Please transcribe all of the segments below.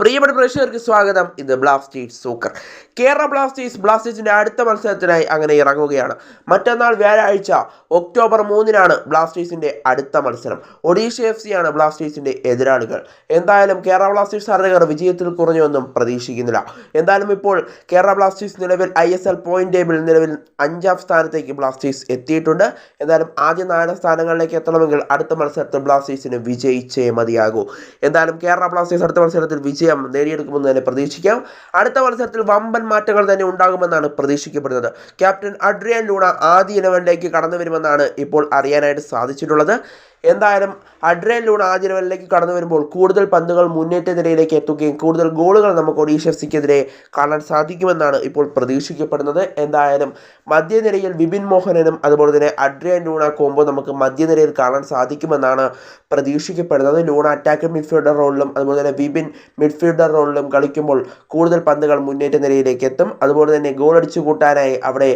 പ്രിയപ്പെട്ട പ്രേക്ഷകർക്ക് സ്വാഗതം. ഇത് ബ്ലാസ്റ്റേഴ്സ് സൂക്കർ കേരള ബ്ലാസ്റ്റേഴ്സ് ബ്ലാസ്റ്റേഴ്സിന്റെ അടുത്ത മത്സരത്തിനായി അങ്ങനെ ഇറങ്ങുകയാണ്. മറ്റന്നാൾ വ്യാഴാഴ്ച ഒക്ടോബർ മൂന്നിനാണ് ബ്ലാസ്റ്റേഴ്സിന്റെ അടുത്ത മത്സരം. ഒഡീഷ എഫ് സിയാണ് ബ്ലാസ്റ്റേഴ്സിന്റെ എതിരാളികൾ. എന്തായാലും കേരള ബ്ലാസ്റ്റേഴ്സ് ആരാധകർ വിജയത്തിൽ കുറഞ്ഞൊന്നും പ്രതീക്ഷിക്കുന്നില്ല. എന്തായാലും ഇപ്പോൾ കേരള ബ്ലാസ്റ്റേഴ്സ് നിലവിൽ I S L point table നിലവിൽ അഞ്ചാം സ്ഥാനത്തേക്ക് ബ്ലാസ്റ്റേഴ്സ് എത്തിയിട്ടുണ്ട്. എന്തായാലും ആദ്യ നാല് സ്ഥാനങ്ങളിലേക്ക് എത്തണമെങ്കിൽ അടുത്ത മത്സരത്തിൽ ബ്ലാസ്റ്റേഴ്സിന് വിജയിച്ചേ മതിയാകൂ. എന്തായാലും കേരള ബ്ലാസ്റ്റേഴ്സ് അടുത്ത മത്സരത്തിൽ വിജയം നേടിയെടുക്കുമെന്ന് തന്നെ പ്രതീക്ഷിക്കാം. അടുത്ത മത്സരത്തിൽ വമ്പൻ മാറ്റങ്ങൾ തന്നെ ഉണ്ടാകുമെന്നാണ് പ്രതീക്ഷിക്കപ്പെടുന്നത്. ക്യാപ്റ്റൻ അഡ്രിയൻ ലൂണ ആദ്യ ഇലവനിലേക്ക് കടന്നു വരുമെന്നാണ് ഇപ്പോൾ അറിയാനായിട്ട് സാധിച്ചിട്ടുള്ളത്. എന്തായാലും അഡ്രിയൻ ലൂൺ ആദ്യ ഇലവനിലേക്ക് കടന്നു വരുമ്പോൾ കൂടുതൽ പന്തുകൾ മുന്നേറ്റ നിരയിലേക്ക് എത്തുകയും കൂടുതൽ ഗോളുകൾ നമുക്ക് ഒഡീഷ എഫ് സിക്കെതിരെ കാണാൻ സാധിക്കുമെന്നാണ് ഇപ്പോൾ പ്രതീക്ഷിക്കപ്പെടുന്നത്. എന്തായാലും മധ്യനിരയിൽ വിപിൻ മോഹനനും അതുപോലെ തന്നെ അഡ്രിയൻ ലൂണ കോമ്പോ നമുക്ക് മധ്യനിരയിൽ കാണാൻ സാധിക്കുമെന്നാണ് പ്രതീക്ഷിക്കപ്പെടുന്നത്. ലൂണ അറ്റാക്ക് മിഡ്ഫീൽഡർ റോളിലും അതുപോലെ തന്നെ വിപിൻ മിഡ്ഫീൽഡർ റോളിലും കളിക്കുമ്പോൾ കൂടുതൽ പന്തുകൾ മുന്നേറ്റ നിരയിലേക്ക് എത്തും. അതുപോലെ തന്നെ ഗോൾ അടിച്ചു കൂട്ടാനായി അവിടെ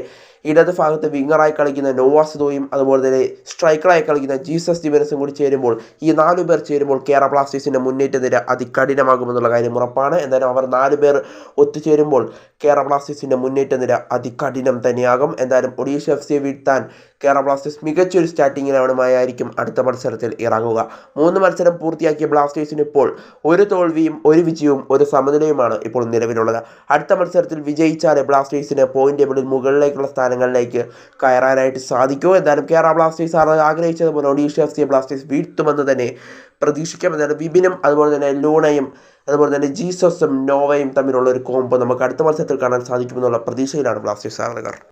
ഇടത് ഭാഗത്ത് വിങ്ങറായി കളിക്കുന്ന നോവാസുദോയും അതുപോലെ തന്നെ സ്ട്രൈക്കറായി കളിക്കുന്ന ജീസസ് ദിവനസും കൂടി ചേരുമ്പോൾ ഈ നാലു പേർ ചേരുമ്പോൾ കേരള ബ്ലാസ്റ്റേഴ്സിന്റെ മുന്നേറ്റ നിര അതികഠിനമാകുമെന്നുള്ള കാര്യം ഉറപ്പാണ്. എന്തായാലും അവർ നാല് പേർ ഒത്തുചേരുമ്പോൾ കേരള ബ്ലാസ്റ്റേഴ്സിന്റെ മുന്നേറ്റ നിര അതികഠിനം തന്നെയാകും. എന്തായാലും ഒഡീഷ എഫ് സിയെ വീഴ്ത്താൻ കേരള ബ്ലാസ്റ്റേഴ്സ് മികച്ചൊരു സ്റ്റാർട്ടിംഗ് ഇലവനുമായിരിക്കും അടുത്ത മത്സരത്തിൽ ഇറങ്ങുക. മൂന്ന് മത്സരം പൂർത്തിയാക്കിയ ബ്ലാസ്റ്റേഴ്സിന് ഇപ്പോൾ ഒരു തോൽവിയും ഒരു വിജയവും ഒരു സമനിലയുമാണ് ഇപ്പോൾ നിലവിലുള്ളത്. അടുത്ത മത്സരത്തിൽ വിജയിച്ചാലേ ബ്ലാസ്റ്റേഴ്സിന് പോയിന്റ് ടേബിളിൽ മുകളിലേക്കുള്ള സ്ഥാനങ്ങളിലേക്ക് കയറാനായിട്ട് സാധിക്കൂ. എന്തായാലും കേരള ബ്ലാസ്റ്റേഴ്സ് ആണ് ആഗ്രഹിച്ചതുപോലെ ഒഡീഷ എഫ് സി ബ്ലാസ്റ്റേഴ്സ് വീഴ്ത്തുമെന്ന് തന്നെ പ്രതീക്ഷിക്കാം എന്തായാലും വിപിനും അതുപോലെ തന്നെ ലൂണയും അതുപോലെ തന്നെ ജീസസും നോവയും തമ്മിലുള്ള ഒരു കോംബോ നമുക്ക് അടുത്ത മത്സരത്തിൽ കാണാൻ സാധിക്കുമെന്നുള്ള പ്രതീക്ഷയിലാണ് ബ്ലാസ്റ്റേഴ്സ് ആരാധകർ.